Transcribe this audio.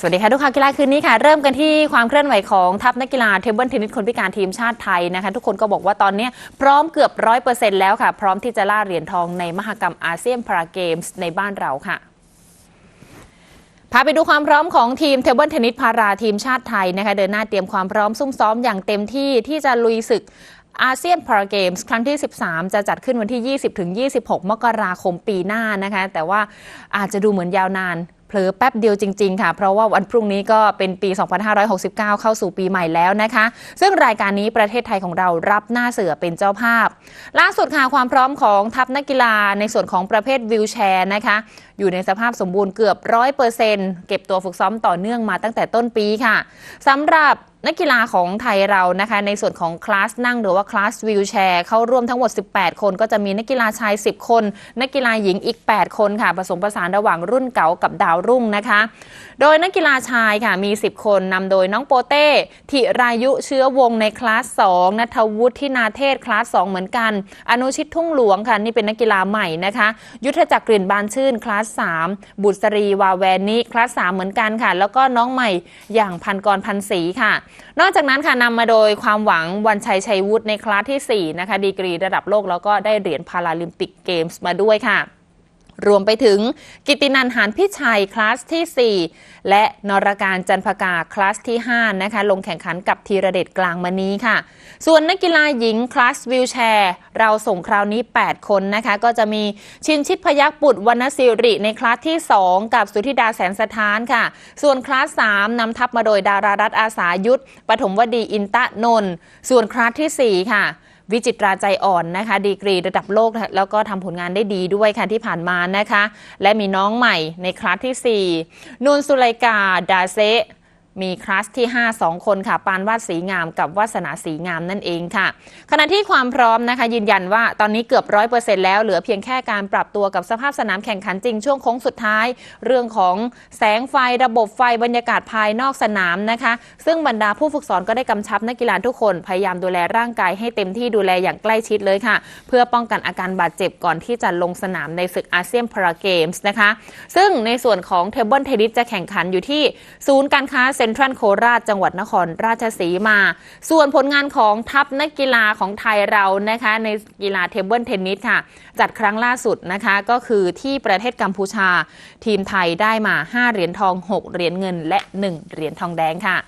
สวัสดีค่ะทุกข่าวกีฬาคืนนี้ค่ะ เริ่มกันที่ความเคลื่อนไหวของทัพนักกีฬาเทเบิลเทนนิสคนพิการทีมชาติไทยนะคะ ทุกคนก็บอกว่าตอนนี้พร้อมเกือบร้อยเปอร์เซ็นต์แล้วค่ะ พร้อมที่จะล่าเหรียญทองในมหกรรมอาเซียนพาราเกมส์ในบ้านเราค่ะพาไปดูความพร้อมของทีมเทเบิลเทนนิสพาราทีมชาติไทยนะคะ เดินหน้าเตรียมความพร้อมซุ่มซ้อมอย่างเต็มที่ที่จะลุยศึกอาเซียนพาราเกมส์ครั้งที่ 13 จะจัดขึ้นวันที่ 20-26 มกราคมปีหน้านะคะ แต่ว่าอาจจะดูเหมือนยาวนาน เผลอแป๊บเดียวจริง ๆ ค่ะ เพราะว่าวันพรุ่งนี้ก็เป็นปี 2569 เข้าสู่ปีใหม่แล้วนะคะ ซึ่งรายการนี้ประเทศไทยของเรารับหน้าเสือเป็นเจ้าภาพ ล่าสุดค่ะความพร้อมของทัพนักกีฬาในส่วนของประเภทวิวแชร์นะคะ อยู่ในสภาพสมบูรณ์เกือบร้อยเปอร์เซ็นต์เก็บตัวฝึกซ้อมต่อเนื่องมาตั้งแต่ต้นปีค่ะสำหรับ นักกีฬาของไทยเรานะคะ ในส่วนของคลาสนั่งหรือว่าคลาสวิวแชร์เข้าร่วมทั้งหมด 18 คนก็จะมีนักกีฬาชาย 10 คน นักกีฬาหญิงอีก 8 คนค่ะ ผสมผสานระหว่างรุ่นเก่ากับดาวรุ่งนะคะ โดยนักกีฬาชายค่ะมี 10 คนนำโดยน้องโปเต้ธิรายุเชื้อวงในคลาส 2นัทวุฒิที่นาเทศคลาส 2 เหมือนกัน อนุชิตทุ่งหลวงค่ะนี่เป็นนักกีฬาใหม่นะคะ ยุทธจักรกลิ่นบานชื่นคลาส 3 บุษรีวาแวนิคลาส 3 เหมือนกันค่ะ แล้วก็น้องใหม่อย่างพันกรพันศรีค่ะนอกจากนั้นค่ะนำมาโดยความหวังวันชัยชัยวุฒิในคลาสที่ 4 นะคะ ดีกรีระดับโลกแล้วก็ได้เหรียญพาราลิมปิกเกมส์มาด้วยค่ะ รวมไปถึงกิตินันหานพิชัยคลาสที่ 4 และนรการจันพกาคลาสที่ 5 นะคะ ลงแข่งขันกับธีรเดชกลางมณีค่ะ ส่วนนักกีฬาหญิงคลาสวิวแชร์ เราส่งคราวนี้ 8 คนนะคะ ก็จะมีชินชิดพยักบุตรวรรณสิริในคลาสที่ 2 กับสุธิดาแสนสถานค่ะ ส่วนคลาส 3นำทัพมาโดยดารารัตอาสายุทธปฐมวดีอินตะนนท์ส่วนคลาสทีสี่4 ค่ะ วิจิตราใจอ่อนนะคะ ดีกรีระดับโลก แล้วก็ทำผลงานได้ดีด้วยค่ะที่ผ่านมานะคะ และมีน้องใหม่ในคลาสที่ 4นูนสุไลกา ดาเซ มีคลาสที่ 5 2 คนค่ะปานวาดสีงามกับวาสนาสีงามนั่นเองค่ะ ขณะที่ความพร้อมนะคะ ยืนยันว่าตอนนี้เกือบร้อยเปอร์เซ็นต์แล้วเหลือเพียงแค่การปรับตัวกับสภาพสนามแข่งขันจริงช่วงโค้งสุดท้าย เรื่องของแสงไฟระบบไฟบรรยากาศภายนอกสนามนะคะ ซึ่งบรรดาผู้ฝึกสอนก็ได้กำชับนักกีฬาทุกคนพยายามดูแลร่างกายให้เต็มที่ดูแลอย่างใกล้ชิดเลยค่ะ เพื่อป้องกันอาการบาดเจ็บก่อนที่จะลงสนามในศึกอาเซียนพาราเกมส์นะคะ ซึ่งในส่วนของเทเบิลเทนนิสจะแข่งขันอยู่ที่ศูนย์การค้าเซนทรัลโคราชจังหวัดนครราชสีมา ส่วนผลงานของทัพนักกีฬาของไทยเรานะคะในกีฬาเทเบิลเทนนิสค่ะ จัดครั้งล่าสุดนะคะก็คือที่ประเทศกัมพูชา ทีมไทยได้มา 5 เหรียญทอง 6 เหรียญเงินและ 1 เหรียญทองแดงค่ะ